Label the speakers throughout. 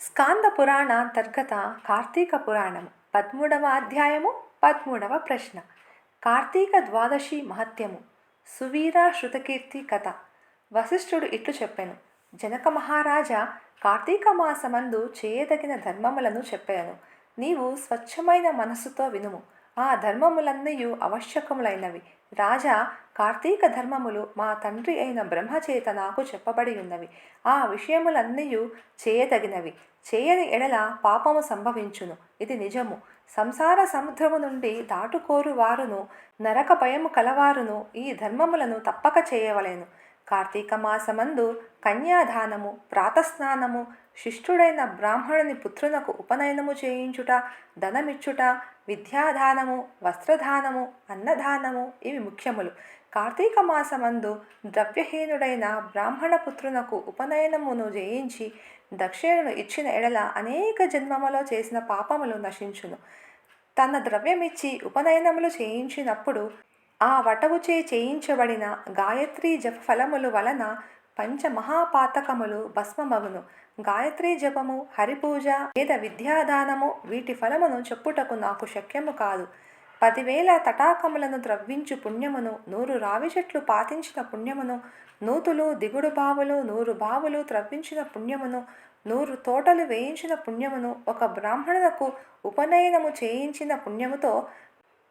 Speaker 1: స్కాంద పురాణాంతర్గత కార్తీక పురాణము పదమూడవ అధ్యాయము పదమూడవ ప్రశ్న. కార్తీక ద్వాదశి మహత్యము. సువీర శృతకీర్తి కథ. వశిష్ఠుడు ఇట్లు చెప్పెను. జనక మహారాజా కార్తీక మాసమందు చేయదగిన ధర్మములను చెప్పాను. నీవు స్వచ్ఛమైన మనస్సుతో వినుము. ఆ ధర్మములన్నయూ ఆవశ్యకములైనవి. రాజా కార్తీక ధర్మములు మా తండ్రి అయిన బ్రహ్మచేత నాకు చెప్పబడి ఉన్నవి. ఆ విషయములన్నయు చేయదగినవి. చేయని ఎడల పాపము సంభవించును. ఇది నిజము. సంసార సముద్రము నుండి దాటుకోరు వారును. నరక భయము కలవారును. ఈ ధర్మములను తప్పక చేయవలెను. కార్తీక మాసమందు కన్యాదానము ప్రాతస్నానము శిష్యుడైన బ్రాహ్మణుని పుత్రునకు ఉపనయనము చేయించుట ధనమిచ్చుట విద్యాదానము వస్త్రదానము అన్నదానము ఇవి ముఖ్యములు. కార్తీక మాసమందు ద్రవ్యహీనుడైన బ్రాహ్మణ పుత్రునకు ఉపనయనమును చేయించి దక్షిణను ఇచ్చిన ఎడల అనేక జన్మములో చేసిన పాపములు నశించును. తన ద్రవ్యమిచ్చి ఉపనయనములు చేయించినప్పుడు ఆ వటవుచే చేయించబడిన గాయత్రీ జప ఫలములు వలన పంచమహాపాతకములు భస్మమగును. గాయత్రీ జపము హరిపూజ వేద విద్యాదానము వీటి ఫలమును చెప్పుటకు నాకు శక్యము కాదు. పదివేల తటాకములను ద్రవ్వించు పుణ్యమును నూరు రావి చెట్లు పాతించిన పుణ్యమును నూతులు దిగుడు బావులు నూరు బావులు త్రవ్వించిన పుణ్యమును నూరు తోటలు వేయించిన పుణ్యమును ఒక బ్రాహ్మణులకు ఉపనయనము చేయించిన పుణ్యముతో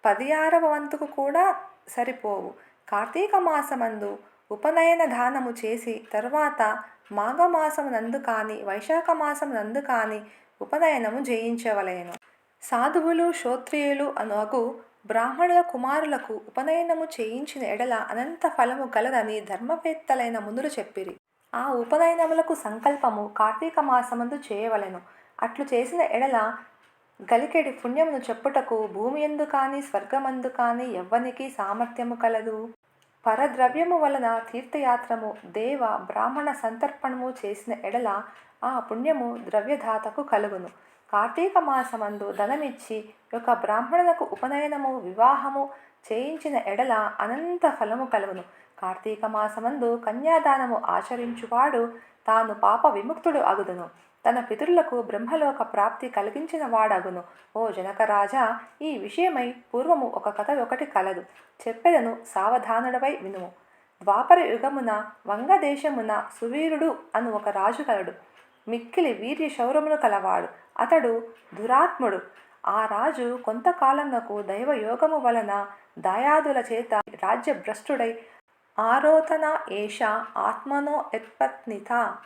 Speaker 1: పది ఆరవ వంతుకు కూడా సరిపోవు. కార్తీక మాసమందు ఉపనయన దానము చేసి తర్వాత మాఘమాసము నందు కాని వైశాఖ నందు కాని ఉపనయనము జయించవలేను. సాధువులు శ్రోత్రియులు అనుగు బ్రాహ్మణుల కుమారులకు ఉపనయనము చేయించిన ఎడల అనంత ఫలము గలదని ధర్మవేత్తలైన మునులు చెప్పిరి. ఆ ఉపనయనములకు సంకల్పము కార్తీక మాసమందు చేయవలెను. అట్లు చేసిన ఎడల గలికెడి పుణ్యమును చెప్పుటకు భూమి ఎందు కానీ స్వర్గమందు కానీ ఎవ్వనికి సామర్థ్యము కలదు. పరద్రవ్యము వలన తీర్థయాత్రము దేవ బ్రాహ్మణ సంతర్పణము చేసిన ఎడల ఆ పుణ్యము ద్రవ్యధాతకు కలుగును. కార్తీక మాసమందు ధనమిచ్చి ఒక బ్రాహ్మణులకు ఉపనయనము వివాహము చేయించిన ఎడల అనంత ఫలము కలుగును. కార్తీక మాసమందు కన్యాదానము ఆచరించువాడు తాను పాప విముక్తుడు అగుదును. తన పితరులకు బ్రహ్మలోక ప్రాప్తి కలిగించిన వాడగును. ఓ జనకరాజా ఈ విషయమై పూర్వము ఒక కథ ఒకటి కలదు. చెప్పెదను సావధానుడవై వినుము. ద్వాపర యుగమున వంగదేశమున సువీరుడు అను ఒక రాజు కలడు. మిక్కిలి వీర్య శౌరమును కలవాడు. అతడు దురాత్ముడు. ఆ రాజు కొంతకాలమునకు దైవయోగము వలన దయాదుల చేత రాజ్యభ్రష్టుడై ఆరోతన ఏష ఆత్మనో యత్పత్నిత.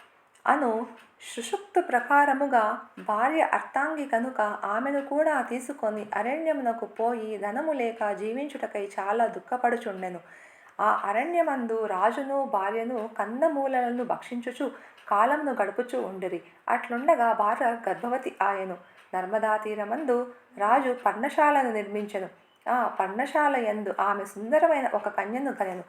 Speaker 1: అను సుషుప్తు ప్రకారముగా భార్య అర్థాంగి కనుక ఆమెను కూడా తీసుకొని అరణ్యమునకు పోయి ధనము లేక జీవించుటకై చాలా దుఃఖపడుచుండెను. ఆ అరణ్యమందు రాజును భార్యను కందమూలలను భక్షించుచు కాలంను గడుపుచూ ఉండిరి. అట్లుండగా భార్య గర్భవతి ఆయను. నర్మదా తీరమందు రాజు పర్ణశాలను నిర్మించెను. ఆ పర్ణశాల యందు ఆమె సుందరమైన ఒక కన్యను కనెను.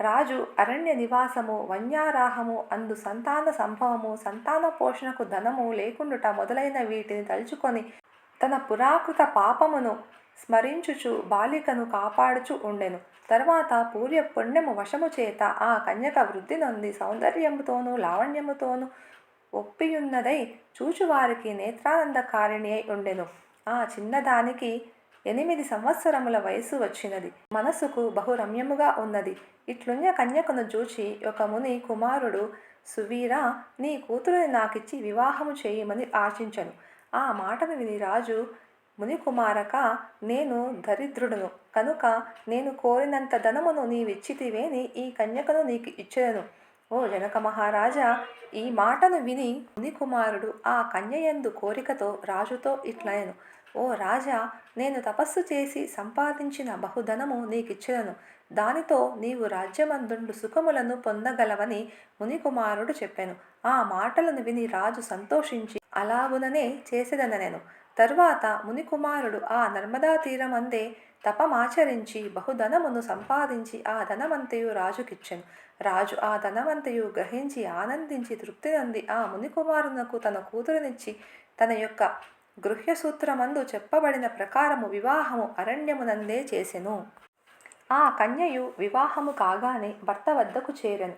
Speaker 1: రాజు అరణ్య నివాసము వన్యారాహము అందు సంతాన సంభవము సంతాన పోషణకు ధనము లేకుండుట మొదలైన వీటిని తలుచుకొని తన పురాకృత పాపమును స్మరించుచు బాలికను కాపాడుచు ఉండెను. తర్వాత పూర్య పుణ్యము వశము చేత ఆ కన్యక వృద్ధి నొంది సౌందర్యముతోనూ లావణ్యముతోనూ ఒప్పియున్నదై చూచువారికి నేత్రానందకారిణి అయి ఉండెను. ఆ చిన్నదానికి ఎనిమిది సంవత్సరముల వయసు వచ్చినది. మనసుకు బహురమ్యముగా ఉన్నది. ఇట్లున్న కన్యకను చూచి ఒక ముని కుమారుడు సువీర నీ కూతురుని నాకిచ్చి వివాహము చేయమని ఆశించను. ఆ మాటను విని రాజు ముని కుమారక నేను దరిద్రుడును. కనుక నేను కోరినంత ధనమును నీవిచ్చితివేని ఈ కన్యకను నీకు ఇచ్చేదను. ఓ జనక మహారాజా ఈ మాటను విని ముని కుమారుడు ఆ కన్యయందు కోరికతో రాజుతో ఇట్లయను ఓ రాజా నేను తపస్సు చేసి సంపాదించిన బహుధనము నీకిచ్చినను దానితో నీవు రాజ్యమందుండు సుఖములను పొందగలవని మునికుమారుడు చెప్పాను. ఆ మాటలను విని రాజు సంతోషించి అలాగుననే చేసేదనెను తరువాత మునికుమారుడు ఆ నర్మదా తీరమందే తపమాచరించి బహుధనమును సంపాదించి ఆ ధనమంతయు రాజుకిచ్చెను. రాజు ఆ ధనవంతయు గ్రహించి ఆనందించి తృప్తి నంది ఆ మునికుమారునకు తన కూతురునిచ్చి తన యొక్క గృహ్యసూత్రమందు చెప్పబడిన ప్రకారము వివాహము అరణ్యమునందే చేసెను. ఆ కన్యయు వివాహము కాగానే భర్త వద్దకు చేరెను.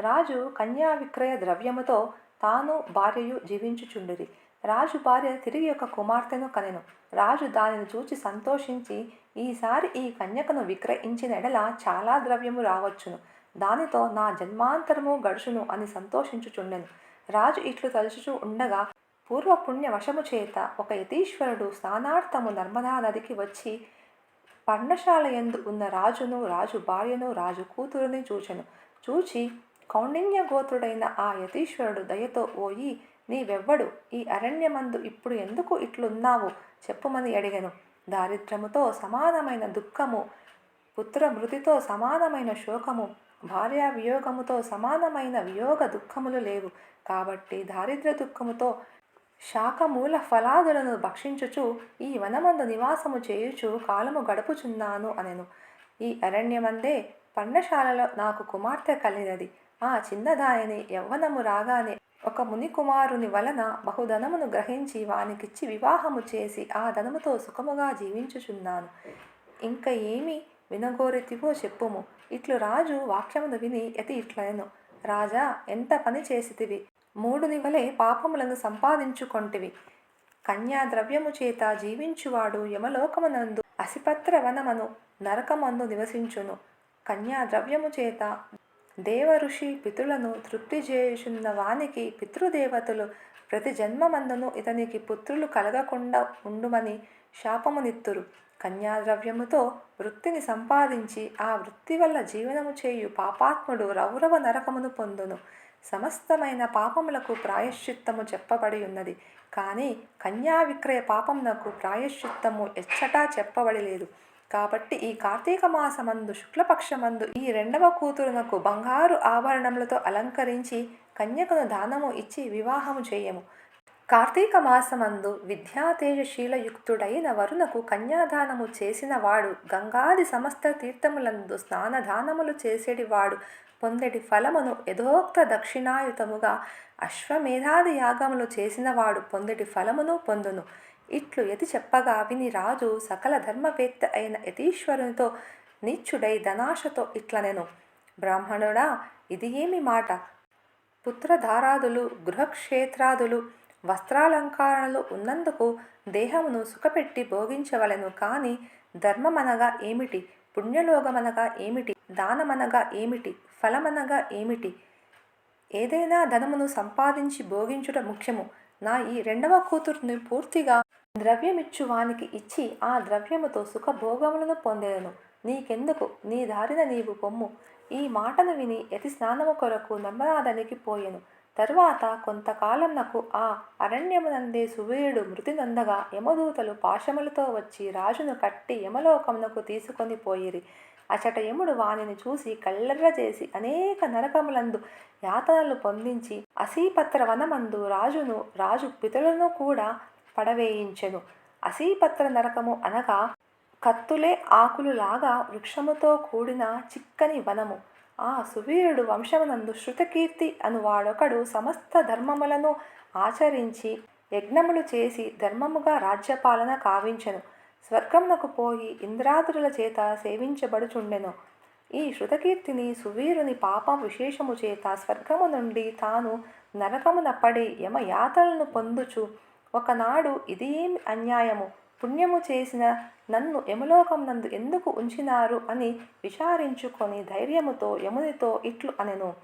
Speaker 1: రాజు కన్యా విక్రయ ద్రవ్యముతో తాను భార్యయు జీవించుచుండిరి. రాజు భార్య తిరిగి ఒక కుమార్తెను కనెను. రాజు దానిని చూచి సంతోషించి ఈసారి ఈ కన్యకను విక్రయించిన ఎడల చాలా ద్రవ్యము రావచ్చును. దానితో నా జన్మాంతరము గడుచును అని సంతోషించుచుండెను. రాజు ఇట్లు తలుచుచూ ఉండగా పూర్వపుణ్యవశము చేత ఒక యతీశ్వరుడు స్నానార్థము నర్మదా నదికి వచ్చి పర్ణశాల ఎందు ఉన్న రాజును రాజు భార్యను రాజు కూతురుని చూచెను. చూచి కౌండిన్య గోత్రుడైన ఆ యతీశ్వరుడు దయతో ఓయి నీవెవ్వడు? ఈ అరణ్యమందు ఇప్పుడు ఎందుకు ఇట్లున్నావు? చెప్పుమని అడిగను. దారిద్ర్యముతో సమానమైన దుఃఖము పుత్ర మృతితో సమానమైన శోకము భార్యా వియోగముతో సమానమైన వియోగ దుఃఖములు లేవు. కాబట్టి దారిద్ర్య దుఃఖముతో శాఖమూల ఫలాదులను భక్షించుచు ఈ వనమందు నివాసము చేయుచు కాలము గడుపుచున్నాను అనెను. ఈ అరణ్యమందే పర్ణశాలలో నాకు కుమార్తె కలిగినది. ఆ చిన్నదాయని యవ్వనము రాగానే ఒక ముని కుమారుని వలన బహుధనమును గ్రహించి వానికిచ్చి వివాహము చేసి ఆ ధనముతో సుఖముగా జీవించుచున్నాను. ఇంకా ఏమి వినగోరితివో చెప్పుము. ఇట్లు రాజు వాక్యమును విని యతి ఇట్లయను రాజా ఎంత పని చేసితివి? మూడుని వలె పాపములను సంపాదించుకొంటివి. కన్యా ద్రవ్యము చేత జీవించువాడు యమలోకమునందు అసిపత్ర వనమను నరకమందు నివసించును. కన్యా ద్రవ్యము చేత దేవ ఋషి పితృలను తృప్తి చేయుచున్న వానికి పితృదేవతలు ప్రతి జన్మమందును ఇతనికి పుత్రులు కలగకుండా ఉండుమని శాపమునిత్తురు కన్యాద్రవ్యముతో వృత్తిని సంపాదించి ఆ వృత్తి వల్ల జీవనము చేయు పాపాత్ముడు రౌరవ నరకమును పొందును. సమస్తమైన పాపములకు ప్రాయశ్చిత్తము చెప్పబడి ఉన్నది. కానీ కన్యా విక్రయ పాపమునకు ప్రాయశ్చిత్తము ఎచ్చటా చెప్పబడి లేదు. కాబట్టి ఈ కార్తీక మాసమందు శుక్లపక్షమందు ఈ రెండవ కూతురునకు బంగారు ఆభరణములతో అలంకరించి కన్యకను దానము ఇచ్చి వివాహము చేయము. కార్తీక మాసమందు విద్యాతేజశీలయుక్తుడైన వరుణకు కన్యాదానము చేసినవాడు గంగాది సమస్త తీర్థములందు స్నానదానములు చేసేటివాడు వాడు ఫలమును యథోక్త దక్షిణాయుతముగా అశ్వమేధాది యాగములు చేసినవాడు పొందెటి ఫలమును పొందును. ఇట్లు యతి చెప్పగా విని రాజు సకల ధర్మవేత్త అయిన యతీశ్వరునితో నీచుడై ధనాశతో ఇట్లనెను. బ్రాహ్మణుడా ఇది ఏమి మాట? పుత్రధారాదులు గృహక్షేత్రాదులు వస్త్రాలంకారణలు ఉన్నందుకు దేహమును సుఖపెట్టి భోగించవలెను. కానీ ధర్మమనగా ఏమిటి? పుణ్యలోగమనగా ఏమిటి? దానమనగా ఏమిటి? ఫలమనగా ఏమిటి? ఏదైనా ధనమును సంపాదించి భోగించుట ముఖ్యము. నా ఈ రెండవ కూతురుని పూర్తిగా ద్రవ్యమిచ్చు వానికి ఇచ్చి ఆ ద్రవ్యముతో సుఖభోగములను పొందేదను నీకెందుకు? నీ దారిన నీవు పొమ్ము. ఈ మాటను విని యతి స్నానము కొరకు నమ్మరాదనికి పోయెను. తరువాత కొంతకాలం నాకు ఆ అరణ్యమునందే సువీరుడు మృతి నందగా యమదూతలు పాశములతో వచ్చి రాజును కట్టి యమలోకమునకు తీసుకొని పోయిరి. అచట యముడు వానిని చూసి కళ్ళెర్ర చేసి అనేక నరకములందు యాతనలు పొందించి అసీపత్ర వనమందు రాజును రాజు పితరులను కూడా పడవేయించెను. అసీపత్ర నరకము అనగా కత్తులే ఆకులు లాగా వృక్షముతో కూడిన చిక్కని వనము. ఆ సువీరుడు వంశమునందు శృతకీర్తి అను వాడొకడు సమస్త ధర్మములను ఆచరించి యజ్ఞములు చేసి ధర్మముగా రాజ్యపాలన కావించెను. స్వర్గమునకు పోయి ఇంద్రాదుల చేత సేవించబడుచుండెను. ఈ శృతకీర్తిని సువీరుని పాపం విశేషము చేత స్వర్గము నుండి తాను నరకమున పడి యమయాతలను పొందుచు. ఒకనాడు ఇది ఏమి అన్యాయము. పుణ్యము చేసిన నన్ను యమలోకమునందు ఎందుకు ఉంచినారు అని విచారించుకొని ధైర్యముతో యమునితో ఇట్లు అనెను.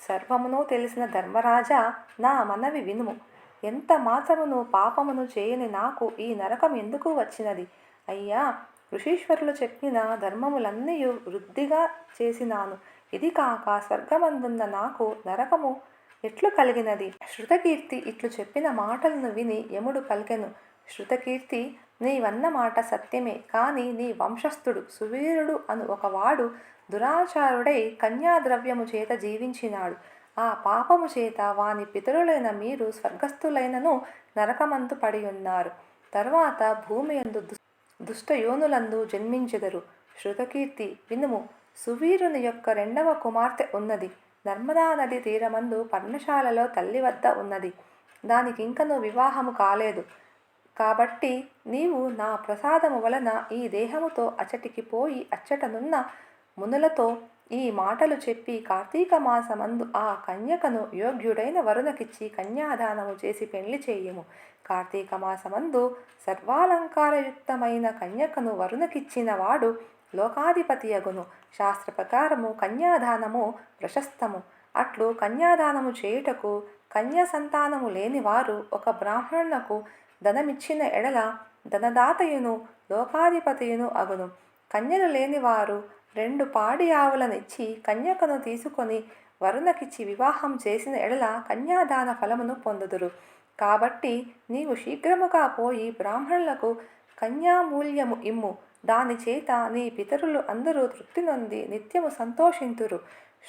Speaker 1: సర్వమును తెలిసిన ధర్మరాజా నా మనవి వినుము. ఎంత మాత్రమును పాపమును చేయని నాకు ఈ నరకం ఎందుకు వచ్చినది? అయ్యా ఋషీశ్వరులు చెప్పిన ధర్మములన్నీ వృద్ధిగా చేసినాను. ఇది కాక స్వర్గమందున్న నాకు నరకము ఎట్లు కలిగినది? శృతకీర్తి ఇట్లు చెప్పిన మాటలను విని యముడు పలికెను. శృతకీర్తి నీవన్న మాట సత్యమే కానీ నీ వంశస్థుడు సువీరుడు అను ఒకవాడు దురాచారుడై కన్యాద్రవ్యము చేత జీవించినాడు. ఆ పాపము చేత వాని పితరులైన మీరు స్వర్గస్థులైనను నరకమందు పడి ఉన్నారు. తర్వాత భూమి యందు దుస్- దుష్టయోనులందు జన్మించెదరు. శృతకీర్తి వినుము. సువీరుని యొక్క రెండవ కుమార్తె ఉన్నది. నర్మదా నది తీరమందు పర్ణశాలలో తల్లి వద్ద ఉన్నది. దానికి ఇంకనూ వివాహము కాలేదు. కాబట్టి నీవు నా ప్రసాదము వలన ఈ దేహముతో అచటికి పోయి అచ్చటనున్న మునులతో ఈ మాటలు చెప్పి కార్తీక మాసమందు ఆ కన్యకను యోగ్యుడైన వరుణకిచ్చి కన్యాదానము చేసి పెళ్ళి చేయము. కార్తీక మాసమందు సర్వాలంకారయుక్తమైన కన్యకను వరుణకిచ్చిన వాడు లోకాధిపతియగును. శాస్త్ర ప్రకారము కన్యాదానము ప్రశస్తము. అట్లు కన్యాదానము చేయుటకు కన్యా సంతానము లేనివారు ఒక బ్రాహ్మణునకు ధనమిచ్చిన ఎడల ధనదాతయును లోకాధిపతియును అగును. కన్యలు లేనివారు రెండు పాడి ఆవులనిచ్చి కన్యకను తీసుకొని వరుణకిచ్చి వివాహం చేసిన ఎడల కన్యాదాన ఫలమును పొందుదురు. కాబట్టి నీవు శీఘ్రముగా పోయి బ్రాహ్మణులకు కన్యామూల్యము ఇమ్ము. దాని చేత నీ పితరులు అందరూ తృప్తి నొంది నిత్యము సంతోషింతురు.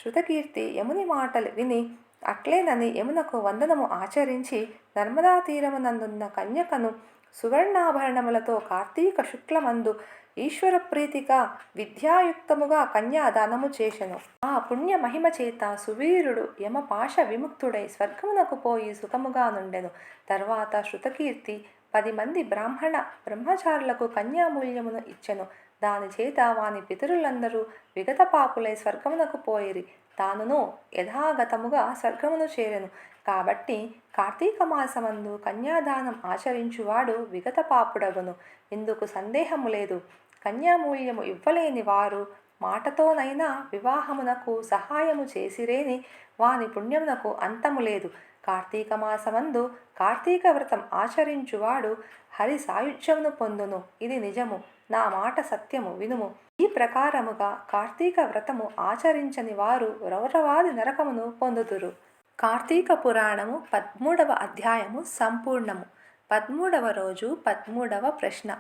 Speaker 1: శృతకీర్తి యముని మాటలు విని అట్లేనని యమునకు వందనము ఆచరించి నర్మదా తీరమునందున్న కన్యకను సువర్ణాభరణములతో కార్తీక శుక్లమందు ఈశ్వర ప్రీతిగా విద్యాయుక్తముగా కన్యాదానము చేసెను. ఆ పుణ్య మహిమ చేత సువీరుడు యమపాశ విముక్తుడై స్వర్గమునకు పోయి సుఖముగా నుండెను. తర్వాత శృతకీర్తి పది మంది బ్రాహ్మణ బ్రహ్మచారులకు కన్యామూల్యమును ఇచ్చెను. దాని చేత వాని పితరులందరూ విగత పాపులై స్వర్గమునకు పోయిరి. తానును యథాగతముగా స్వర్గమును చేరెను. కాబట్టి కార్తీక మాసమందు కన్యాదానం ఆచరించువాడు విగత పాపుడగును. ఇందుకు సందేహము లేదు. కన్యామూల్యము ఇవ్వలేని వారు మాటతోనైనా వివాహమునకు సహాయము చేసిరేని వాని పుణ్యమునకు అంతము లేదు. కార్తీక మాసమందు కార్తీక వ్రతం ఆచరించువాడు హరి సాయుధ్యమును పొందును. ఇది నిజము. నా మాట సత్యము వినుము. ఈ ప్రకారముగా కార్తీక వ్రతము ఆచరించని వారు రౌరవాది నరకమును పొందుదురు. కార్తీక పురాణము పద్మూడవ అధ్యాయము సంపూర్ణము. పద్మూడవ రోజు పద్మూడవ ప్రశ్న.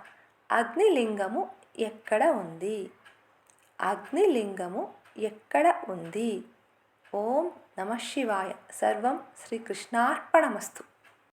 Speaker 1: అగ్నిలింగము ఎక్కడ ఉంది? అగ్నిలింగము ఎక్కడ ఉంది? ఓం నమ శివాయ. సర్వం శ్రీకృష్ణార్పణమస్తు.